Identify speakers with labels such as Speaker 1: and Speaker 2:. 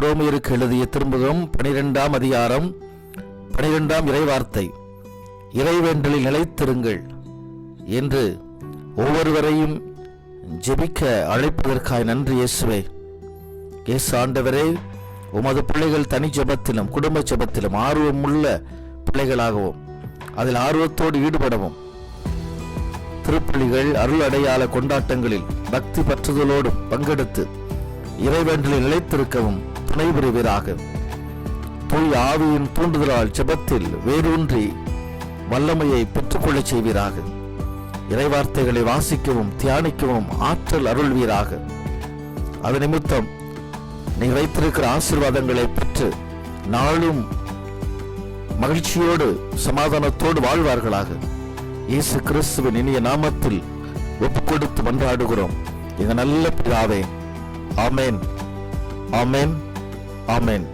Speaker 1: ரோமியருக்கு எழுதிய திருமுகம் பனிரெண்டாம் அதிகாரம் பனிரெண்டாம் இறைவார்த்தை. இறைவேண்டலில் நிலைத்திருங்கள் என்று ஒவ்வொருவரையும் ஜெபிக்க அழைப்பதற்காய் நன்றி இயேசுவே. இயேசு ஆண்டவரே உமது பிள்ளைகள் தனி ஜெபத்திலும் குடும்ப ஜெபத்திலும் ஆர்வமுள்ள பிள்ளைகளாகவும் அதில் ஆர்வத்தோடு ஈடுபடவும் திருப்பலிகள் அருள் அடையாள கொண்டாட்டங்களில் பக்தி பற்றுதலோடும் பங்கெடுத்து இறைவேண்டலில் நிலைத்திருக்கவும் துணை புரிவீராக பொய் ஆவியின் தூண்டுதலால் ஜெபத்தில் வேரூன்றி வல்லமையை பெற்றுக்கொள்ளச் செய்வீராக. இறைவார்த்தைகளை வாசிக்கவும் தியானிக்கவும் ஆற்றல் அருள்வீராக. அது நிமித்தம் நீ வைத்திருக்கிற ஆசீர்வாதங்களை பெற்று நாளும் மகிழ்ச்சியோடு சமாதானத்தோடு வாழ்வார்களாக. இயேசு கிறிஸ்துவின் இனிய நாமத்தில் ஒப்புக் கொடுத்து மன்றாடுகிறோம். எங்க நல்ல பிதாவே ఆమెన్
Speaker 2: ఆమెన్ ఆమెన్